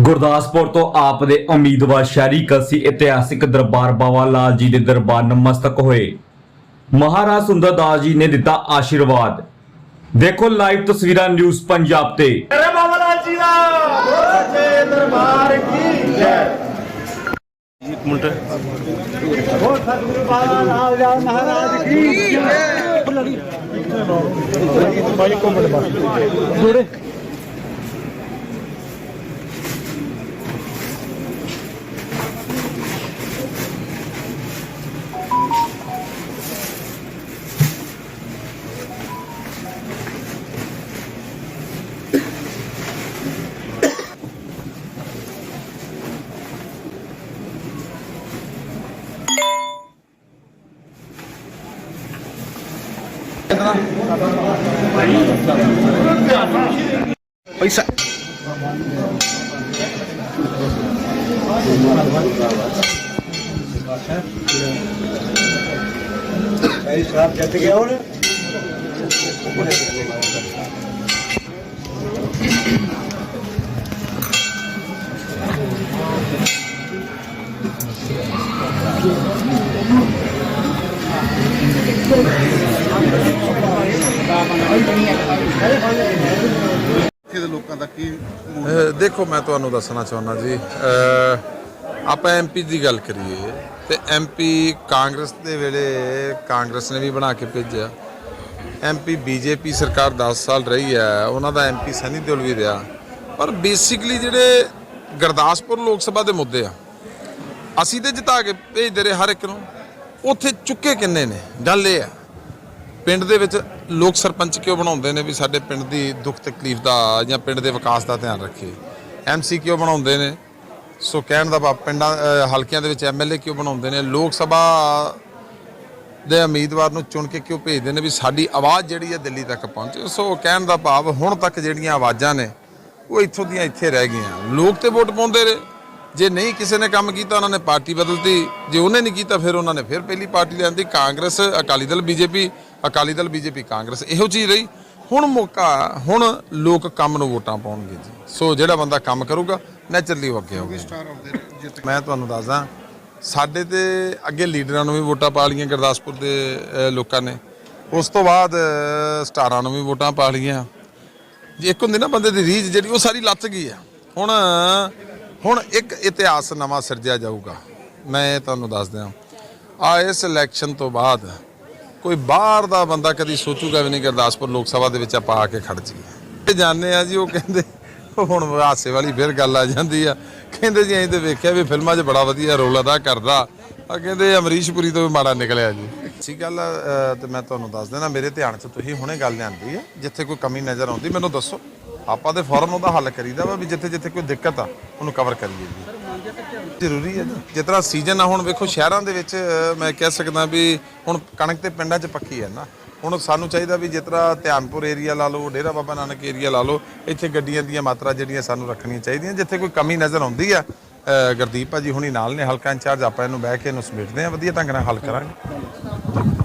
ਗੁਰਦਾਸਪੁਰ ਤੋਂ ਆਪ ਦੇ ਉਮੀਦਵਾਰ ਸ਼ਹਿਰੀ ਕਲਸੀ ਇਤਿਹਾਸਿਕ ਦਰਬਾਰ ਬਾਬਾ ਲਾਲ ਜੀ ਦੇ ਦਰਬਾਰ ਨਮਸਤਕ ਹੋਏ। ਮਹਾਰਾਜ ਸੁੰਦਰ ਦਾਸ ਜੀ ਨੇ ਦਿੱਤਾ ਆਸ਼ੀਰਵਾਦ। ਦੇਖੋ ਲਾਈਵ ਤਸਵੀਰਾਂ ਨਿਊਜ਼ ਪੰਜਾਬ ਤੇ। ਅਰੇ ਬਾਬਾ ਲਾਲ ਜੀ ਦਾ। ਸੱਚੇ ਦਰਬਾਰ ਕੀ ਜੈ। ਇੱਕ ਮਿੰਟ। ਹੋ ਸਤਿਗੁਰੂ ਬਾਬਾ ਲਾਲ ਜੀ ਮਹਾਰਾਜ ਕੀ ਜੈ। ਭਾਈ ਕੋਮਲ ਬਸ। ਜੋੜੇ। ਪੈਸਾ ਭਾਈ ਸਾਹਿਬ ਜਿੱਤ ਗਿਆ ਲੋਕਾਂ ਦਾ ਕੀ ਦੇਖੋ, ਮੈਂ ਤੁਹਾਨੂੰ ਦੱਸਣਾ ਚਾਹੁੰਦਾ ਜੀ, ਅਹ ਆਪਾਂ ਐਮਪੀ ਦੀ ਗੱਲ ਕਰੀਏ ਤੇ ਐਮਪੀ ਕਾਂਗਰਸ ਦੇ ਵੇਲੇ ਕਾਂਗਰਸ ਨੇ ਵੀ ਬਣਾ ਕੇ ਭੇਜਿਆ। ਐਮਪੀ ਬੀਜੇਪੀ ਸਰਕਾਰ 10 ਸਾਲ ਰਹੀ ਹੈ, ਉਹਨਾਂ ਦਾ ਐਮਪੀ ਸਨੀ ਦਿਓਲ ਵੀ ਰਿਹਾ। ਪਰ ਬੇਸਿਕਲੀ ਜਿਹੜੇ ਗੁਰਦਾਸਪੁਰ ਲੋਕ ਸਭਾ ਦੇ ਮੁੱਦੇ ਆ, ਅਸੀਂ ਤੇ ਜਿਤਾ ਕੇ ਭੇਜਦੇ ਰਹੇ ਹਰ ਇੱਕ ਨੂੰ, ਉੱਥੇ ਚੁੱਕੇ ਕਿੰਨੇ ਨੇ? ਗੱਲ ਇਹ ਆ, ਪਿੰਡ ਦੇ ਵਿੱਚ ਲੋਕ ਸਰਪੰਚ ਕਿਉਂ ਬਣਾਉਂਦੇ ਨੇ ਵੀ ਸਾਡੇ ਪਿੰਡ ਦੀ ਦੁੱਖ ਤਕਲੀਫ ਦਾ ਜਾਂ ਪਿੰਡ ਦੇ ਵਿਕਾਸ ਦਾ ਧਿਆਨ ਰੱਖੇ? ਐਮਸੀ ਕਿਉਂ ਬਣਾਉਂਦੇ ਨੇ? ਸੋ ਕਹਿਣ ਦਾ ਭਾਵ ਪਿੰਡਾਂ ਹਲਕਿਆਂ ਦੇ ਵਿੱਚ ਐਮਐਲਏ ਕਿਉਂ ਬਣਾਉਂਦੇ ਨੇ? ਲੋਕ ਸਭਾ ਦੇ ਉਮੀਦਵਾਰ ਨੂੰ ਚੁਣ ਕੇ ਕਿਉਂ ਭੇਜਦੇ ਨੇ ਵੀ ਸਾਡੀ ਆਵਾਜ਼ ਜਿਹੜੀ ਹੈ ਦਿੱਲੀ ਤੱਕ ਪਹੁੰਚੇ? ਸੋ ਕਹਿਣ ਦਾ ਭਾਵ ਹੁਣ ਤੱਕ ਜਿਹੜੀਆਂ ਆਵਾਜ਼ਾਂ ਨੇ, ਉਹ ਇੱਥੋਂ ਦੀਆਂ ਇੱਥੇ ਰਹਿ ਗਈਆਂ। ਲੋਕ ਤੇ ਵੋਟ ਪਾਉਂਦੇ ਰਹੇ। ਜੇ ਨਹੀਂ ਕਿਸੇ ਨੇ ਕੰਮ ਕੀਤਾ ਉਹਨਾਂ ਨੇ ਪਾਰਟੀ ਬਦਲਤੀ। ਜੇ ਉਹਨੇ ਨਹੀਂ ਕੀਤਾ ਫਿਰ ਉਹਨਾਂ ਨੇ ਫਿਰ ਪਹਿਲੀ ਪਾਰਟੀ ਲਿਆਂਦੀ ਕਾਂਗਰਸ ਅਕਾਲੀ ਦਲ ਬੀਜੇਪੀ ਅਕਾਲੀ ਦਲ ਬੀਜੇਪੀ ਕਾਂਗਰਸ ਇਹੋ ਚੀਜ਼ ਰਹੀ। ਹੁਣ ਮੌਕਾ ਹੁਣ ਲੋਕ ਕੰਮ ਨੂੰ ਵੋਟਾਂ ਪਾਉਣਗੇ ਜੀ। ਸੋ ਜਿਹੜਾ ਬੰਦਾ ਕੰਮ ਕਰੂਗਾ ਨੈਚੁਰਲੀ ਉਹ ਅੱਗੇ ਜਿੱਤ ਮੈਂ ਤੁਹਾਨੂੰ ਦੱਸਦਾ ਸਾਡੇ ਤੇ ਅੱਗੇ ਲੀਡਰਾਂ ਨੂੰ ਵੀ ਵੋਟਾਂ ਪਾ ਲਈਆਂ ਗੁਰਦਾਸਪੁਰ ਦੇ ਲੋਕਾਂ ਨੇ। ਉਸ ਤੋਂ ਬਾਅਦ ਸਟਾਰਾਂ ਨੂੰ ਵੀ ਵੋਟਾਂ ਪਾ ਲਈਆਂ। ਜੇ ਇੱਕ ਹੁੰਦੀ ਨਾ ਬੰਦੇ ਦੀ ਰੀਝ ਜਿਹੜੀ ਉਹ ਸਾਰੀ ਲੱਥ ਗਈ ਆ। ਹੁਣ ਹੁਣ ਇੱਕ ਇਤਿਹਾਸ ਨਵਾਂ ਸਿਰਜਿਆ ਜਾਊਗਾ। ਮੈਂ ਤੁਹਾਨੂੰ ਦੱਸ ਦਿਆਂ। ਆ ਇਸ ਇਲੈਕਸ਼ਨ ਤੋਂ ਬਾਅਦ ਕੋਈ ਬਾਹਰ ਦਾ ਬੰਦਾ ਕਦੀ ਸੋਚੂਗਾ ਵੀ ਨਹੀਂ ਗੁਰਦਾਸਪੁਰ ਲੋਕ ਸਭਾ ਦੇ ਵਿੱਚ ਆਪਾਂ ਆ ਕੇ ਖੜ ਜੀ ਤੇ ਜਾਣਦੇ ਆ ਜੀ ਉਹ ਕਹਿੰਦੇ ਉਹ ਹੁਣ ਹਾਸੇ ਵਾਲੀ ਫਿਰ ਗੱਲ ਆ ਜਾਂਦੀ ਆ। ਕਹਿੰਦੇ ਜੀ ਅਸੀਂ ਤੇ ਵੇਖਿਆ ਵੀ ਫਿਲਮਾਂ 'ਚ ਬੜਾ ਵਧੀਆ ਰੋਲ ਅਦਾ ਕਰਦਾ। ਆ ਕਹਿੰਦੇ ਅਮਰੀਸ਼ ਪੁਰੀ ਤੋਂ ਵੀ ਮਾੜਾ ਨਿਕਲਿਆ ਜੀ। ਅੱਛੀ ਗੱਲ ਆ, ਅ, ਤੇ ਮੈਂ ਤੁਹਾਨੂੰ ਦੱਸ ਦੇਣਾ ਮੇਰੇ ਧਿਆਨ 'ਚ ਤੁਸੀਂ ਹੁਣੇ ਗੱਲ ਲਿਆਂਦੀ ਹੈ ਜਿੱਥੇ ਕੋਈ ਕਮੀ ਨਜ਼ਰ ਆਉਂਦੀ ਮੈਨੂੰ ਦੱਸੋ। ਆਪਾਂ ਤੇ ਫੌਰਨ ਉਹਦਾ ਹੱਲ ਕਰੀਦਾ ਵਾ ਵੀ ਜਿੱਥੇ ਜਿੱਥੇ ਕੋਈ ਦਿੱਕਤ ਆ ਉਹਨੂੰ ਕਵਰ ਕਰੀਏ ਜੀ। ਜ਼ਰੂਰੀ ਹੈ ਨਾ ਜਿਸ ਤਰ੍ਹਾਂ ਸੀਜ਼ਨ ਆ ਹੁਣ ਵੇਖੋ ਸ਼ਹਿਰਾਂ ਦੇ ਵਿੱਚ ਮੈਂ ਕਹਿ ਸਕਦਾ ਵੀ ਹੁਣ ਕਣਕ ਤੇ ਪਿੰਡਾਂ 'ਚ ਪੱਕੀ ਹੈ ਨਾ। ਹੁਣ ਸਾਨੂੰ ਚਾਹੀਦਾ ਵੀ ਜਿਸ ਤਰ੍ਹਾਂ ਧਿਆਨਪੁਰ ਏਰੀਆ ਲਾ ਲਓ ਡੇਰਾ ਬਾਬਾ ਨਾਨਕ ਏਰੀਆ ਲਾ ਲਓ ਇੱਥੇ ਗੱਡੀਆਂ ਦੀਆਂ ਮਾਤਰਾ ਜਿਹੜੀਆਂ ਸਾਨੂੰ ਰੱਖਣੀਆਂ ਚਾਹੀਦੀਆਂ। ਜਿੱਥੇ ਕੋਈ ਕਮੀ ਨਜ਼ਰ ਆਉਂਦੀ ਆ ਅ, ਗੁਰਦੀਪ ਭਾਜੀ ਹੁਣੀ ਨਾਲ ਨੇ ਹਲਕਾ ਇੰਚਾਰਜ ਆਪਾਂ ਇਹਨੂੰ ਬਹਿ ਕੇ ਇਹਨੂੰ ਸਮੇਟਦੇ ਆ ਵਧੀਆ ਢੰਗ ਨਾਲ ਹੱਲ ਕਰਾਂਗੇ।